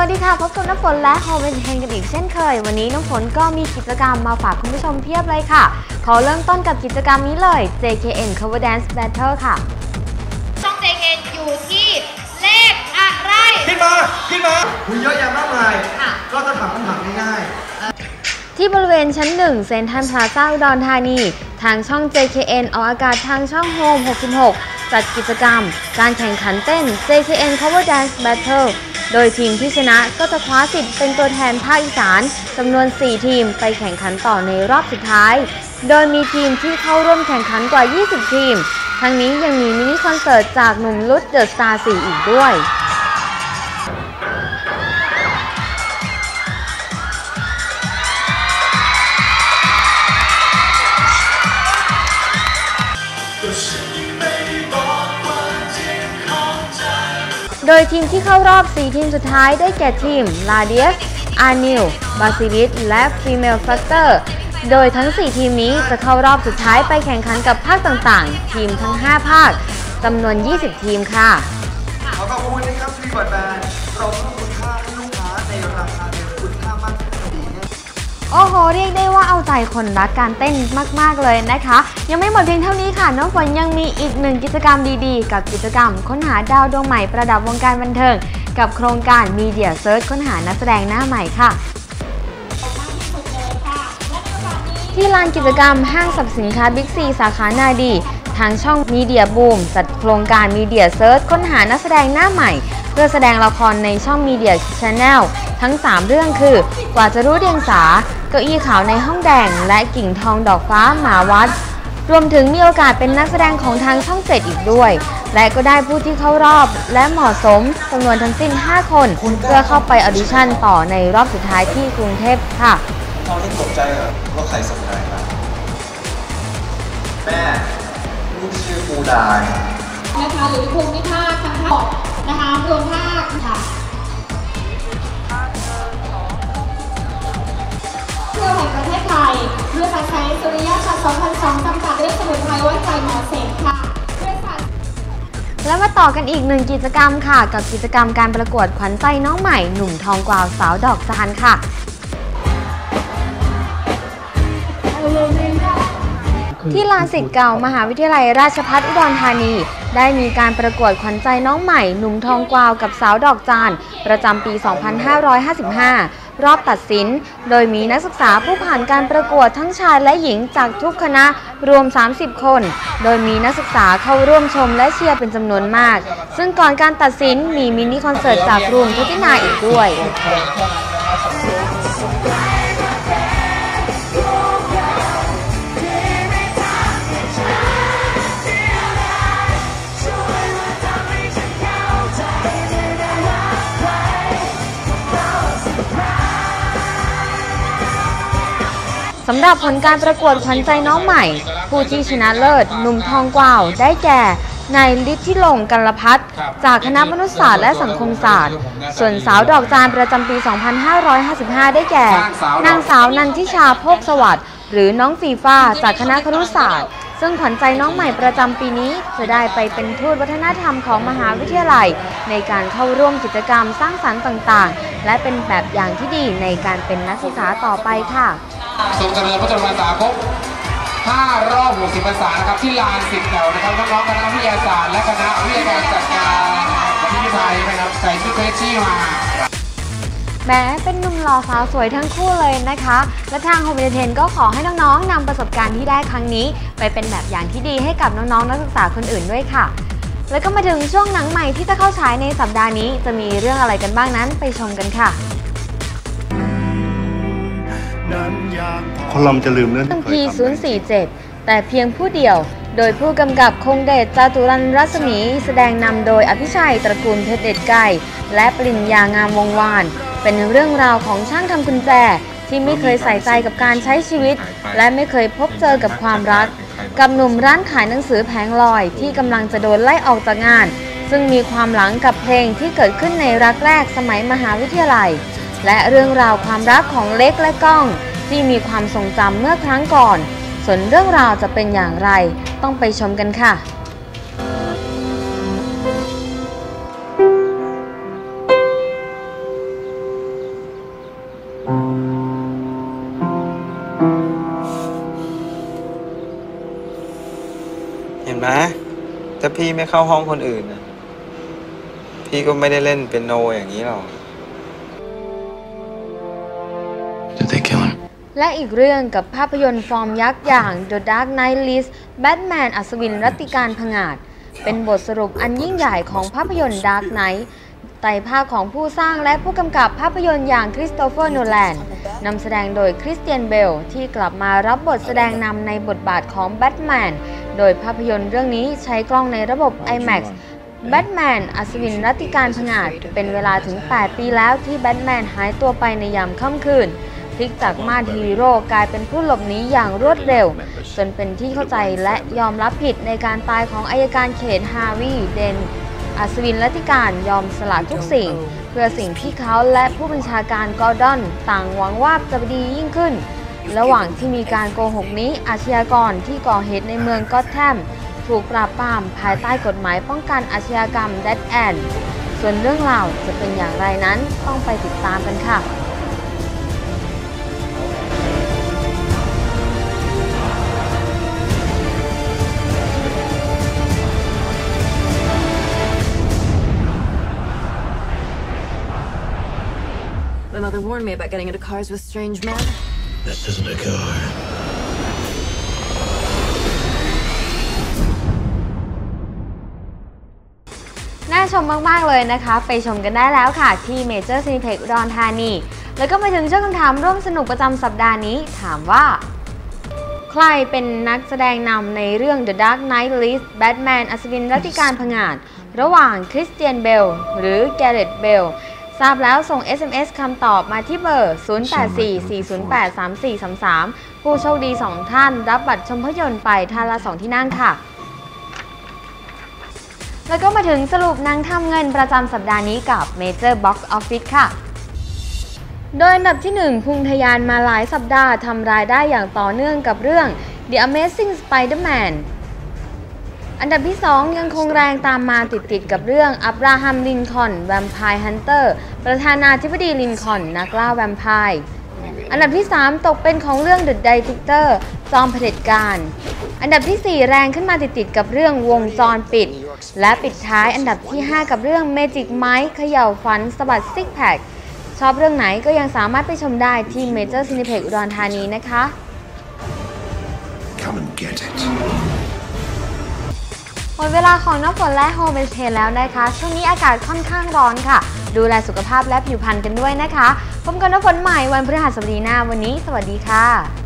วัสดีค่ะ พบกับน้ำฝนและโฮมเอนเทนกันอีกเช่นเคย วันนี้น้ำฝนก็มีกิจกรรมมาฝากคุณผู้ชมเพียบเลยค่ะ ขอเริ่มต้นกับกิจกรรมนี้เลย JKN Cover Dance Battle ค่ะ ช่อง JK อยู่ที่เลขอะไร ขึ้นมา ขึ้นมาคุยเยอะแยะมากมาย ค่ะ ก็จะถามคำถามง่ายที่บริเวณชั้น 1 เซ็นทรัลพลาซ่าอุดรธานี ทางช่อง JKN ออกอากาศทางช่องโฮม66 จัดกิจกรรม การแข่งขันเต้น JKN Cover Dance Battle โดยทีมที่ชนะก็จะคว้าสิทธิ์เป็นตัวแทนภาคอีสานจำนวน 4 ทีมไปแข่งขันต่อในรอบสุดท้าย โดยมีทีมที่เข้าร่วมแข่งขันกว่า 20 ทีม ทั้งนี้ยังมีมินิคอนเสิร์ตจากหนุ่มลุดเดอะสตาร์4อีกด้วย โดยทีมที่เข้ารอบ 4 ทีมสุดท้ายได้แก่ทีมลาเดียสอานิวบาซิลิสและฟีเมลฟัสเตอร์ โดยทั้ง 4 ทีมนี้จะเข้ารอบสุดท้ายไปแข่งขันกับภาคต่างๆ ทีมทั้ง 5 ภาคจำนวน 20 ทีมค่ะ อ้โห เรียกได้ว่าเอาใจคนรักการเต้นมาก ๆ เลยนะคะ ยังไม่หมดเพียงเท่านี้ค่ะ น้องฝนยังมีอีกหนึ่งกิจกรรมดีๆ กับกิจกรรม ค้นหาดาวดวงใหม่ประดับวงการบันเทิง กับโครงการ Media Search ค้นหานักแสดงหน้าใหม่ค่ะที่ลานกิจกรรมห้างสรรพสินค้าบิ๊กซีสาขานาดี ทางช่อง Media Boom จัดโครงการ Media Search ค้นหานักแสดงหน้าใหม่ เพื่อแสดงละครในช่อง Media Channel ทั้ง 3 เรื่องคือ กว่าจะรู้เดียงสา ก้าอี้ขาวในห้องแดง และกิ่งทองดอกฟ้าหมาวัด รวมถึงมีโอกาสเป็นนักแสดงของทางช่องเจ็ดอีกด้วย และก็ได้ผู้ที่เข้ารอบและเหมาะสมจำนวนทั้งสิ้น 5 คน เพื่อเข้าไปออดิชั่นต่อในรอบสุดท้ายที่กรุงเทพค่ะตอนนี้ตกใจเหรอว่าใครส่งนายมาแม่ลูกชื่อปูดายนะคะหรือภูมิภาคทั้งหมดนะคะรวมภาคค่ะ อแห่งประเทศไทยบริษัทไซสุริยะชัด2002จำกัดด้วยสมุนไพรไว้ใจหมอเสงค่ะและมาต่อกันอีกหนึ่งกิจกรรมค่ะ กับกิจกรรมการประกวดขวัญใจน้องใหม่หนุ่มทองกวาวสาวดอกจานค่ะที่ลานสิทธิ์เก่ามหาวิทยาลัยราชภัฏอุดรธานี ได้มีการประกวดขวัญใจน้องใหม่ หนุ่มทองกวาวกับสาวดอกจานประจำปี 2555 รอบตัดสิน โดยมีนักศึกษาผู้ผ่านการประกวดทั้งชายและหญิงจากทุกคณะรวม 30 คน โดยมีนักศึกษาเข้าร่วมชมและเชียร์เป็นจำนวนมาก ซึ่งก่อนการตัดสินมีมินิคอนเสิร์ตจากรูมพุทธินาอีกด้วย สำหรับผลการประกวดขวัญใจน้องใหม่ ผู้ที่ชนะเลิศหนุ่มทองกวาว ได้แก่นายฤทธิลงกันลพัฒน์จากคณะมนุษยศาสตร์และสังคมศาสตร์ ส่วนสาวดอกจานประจำปี 2555 ได้แก่ นางสาวนันทิชาโภคสวัสดิ์หรือน้องฟีฟ้าจากคณะครุศาสตร์ ซึ่งขวัญใจน้องใหม่ประจำปีนี้ จะได้ไปเป็นทูตวัฒนธรรมของมหาวิทยาลัย ในการเข้าร่วมกิจกรรมสร้างสรรค์ต่างๆ และเป็นแบบอย่างที่ดีในการเป็นนักศึกษาต่อไปค่ะ ทรงเจริญพระชนมพรรษาครบ5รอบ60พรรษานะครับที่ลานสิทธิ์เก่านะครับน้องๆคณะวิทยาศาสตร์และคณะวิทยาการจัดการพิพิธภัณฑ์นะครับใส่ชุดเฟชชี่มาแม้เป็นหนุ่มหล่อสาวสวยทั้งคู่เลยนะคะ และทางโฮมเดเทนก็ขอให้น้องๆนำประสบการณ์ที่ได้ครั้งนี้ ไปเป็นแบบอย่างที่ดีให้กับน้องๆนักศึกษาคนอื่นด้วยค่ะ แล้วก็มาถึงช่วงหนังใหม่ที่จะเข้าฉายในสัปดาห์นี้ จะมีเรื่องอะไรกันบ้างนั้นไปชมกันค่ะ คนเรามันจะลืมเรื่องเรื่องที่เคยพีทำได้047แต่เพียงผู้เดียว โดยผู้กำกับคงเดชจาตุรันรัศมี แสดงนำโดยอภิชัยตระกูลเพชรเด็ดไก่และปริญญางามวงวาน เป็นเรื่องราวของช่างทำกุญแจที่ไม่เคยใส่ใจกับการใช้ชีวิต และไม่เคยพบเจอกับความรัก กับหนุ่มร้านขายหนังสือแผงลอยที่กำลังจะโดนไล่ออกจากงาน ซึ่งมีความหลังกับเพลงที่เกิดขึ้นในรักแรกสมัยมหาวิทยาลัย และเรื่องราวความรักของเล็กและก้อง ที่มีความทรงจำเมื่อครั้งก่อน ส่วนเรื่องราวจะเป็นอย่างไรต้องไปชมกันค่ะเห็นไหมถ้าพี่ไม่เข้าห้องคนอื่นนะพี่ก็ไม่ได้เล่นเป็นโนอย่างนี้หรอก และอีกเรื่องกับภาพยนตร์ฟอร์มยักษ์อย่าง The Dark Knight List Batman อัศวินรัติการผงาด เป็นบทสรุปอันยิ่งใหญ่ของภาพยนตร์ Dark Knight ไต่ภาคของผู้สร้างและผู้กำกับภาพยนตร์อย่างคริสโตเฟอร์โนแลนนำแสดงโดยคริสเตียนเบลที่กลับมารับบทแสดงนำในบทบาทของแบทแมนโดยภาพยนตร์เรื่องนี้ใช้กล้องในระบบ IMAX แบทแมนอัศวินรัตติการผงาด เป็นเวลาถึง 8 ปีแล้วที่แบทแมนหายตัวไปในยามค่ำคืน พลิกจากมาดฮีโร่กลายเป็นผู้หลบหนีอย่างรวดเร็ว จนเป็นที่เข้าใจและยอมรับผิดในการตายของอายการเขตฮาวิเดนอัศวินรัตติการยอมสละทุกสิ่ง เพื่อสิ่งที่เขาและผู้บัญชาการกอร์ดอนต่างหวังว่าจะดียิ่งขึ้น ระหว่างที่มีการโกหกนี้อาชญากรที่ก่อเหตุในเมืองก็แทมถูกปราบปรามภายใต้กฎหมายป้องกันอาชญากรรมแดดแอนส่วนเรื่องราวจะเป็นอย่างไรนั้นต้องไปติดตามกันค่ะ My mother warned me about getting into cars with strange men. This isn't a car. น่าชมมาก ๆ เลยนะคะ ไปชมกันได้แล้วค่ะ ที่เมเจอร์ซีนิเพ็กอุดรธานี แล้วก็มาถึงช่วงคำถามร่วมสนุกประจำสัปดาห์นี้ ถามว่า ใครเป็นนักแสดงนำในเรื่อง The Dark Knight List Batman อัศวินรัตติการผงาด ระหว่างคริสเตียนเบลหรือแกเรตเบล ทราบแล้วส่ง SMS คำตอบมาที่เบอร์ 0844083433 ผู้โชคดี 2 ท่าน รับบัตรชมภาพยนตร์ไปท่านละ 2 ที่นั่งค่ะ แล้วก็มาถึงสรุปนังทำเงินประจำสัปดาห์นี้กับ Major Box Office ค่ะ โดยอันดับที่ 1 พุ่งทะยานมาหลายสัปดาห์ทำรายได้อย่างต่อเนื่องกับเรื่อง The Amazing Spider-Man อันดับที่ 2 ยังคงแรงตามมาติดๆกับเรื่องอับราฮัมลินคอ n แวมไพร์ฮันเตอร์ประธานาธิบดีลินคอ n นักล่าแวมไพร์อันดับที่ 3 ตกเป็นของเรื่อง The Dictator จอมเผด็จการ อันดับทีสี่ 4 แรงขึ้นมาติดๆกับเรื่องวงจรปิด และปิดท้ายอันดับที่ 5 กับเรื่อง Magic Mike เขย่าฟันสบัดซิกแพคชอบเรื่องไหนก็ยังสามารถไปชมได้ที่ Major Cineplex อุดรธานีนะคะ Come and get it. หมดเวลาของน้ำฝนและโฮมเ s เทนแล้วนะคะ ช่วงนี้อากาศค่อนข้างร้อนค่ะ ดูแลสุขภาพและผิวพรรณกันด้วยนะคะพบกันน้ำฝนใหม่วันพฤหัสบดีหน้าวันนี้ สวัสดีค่ะ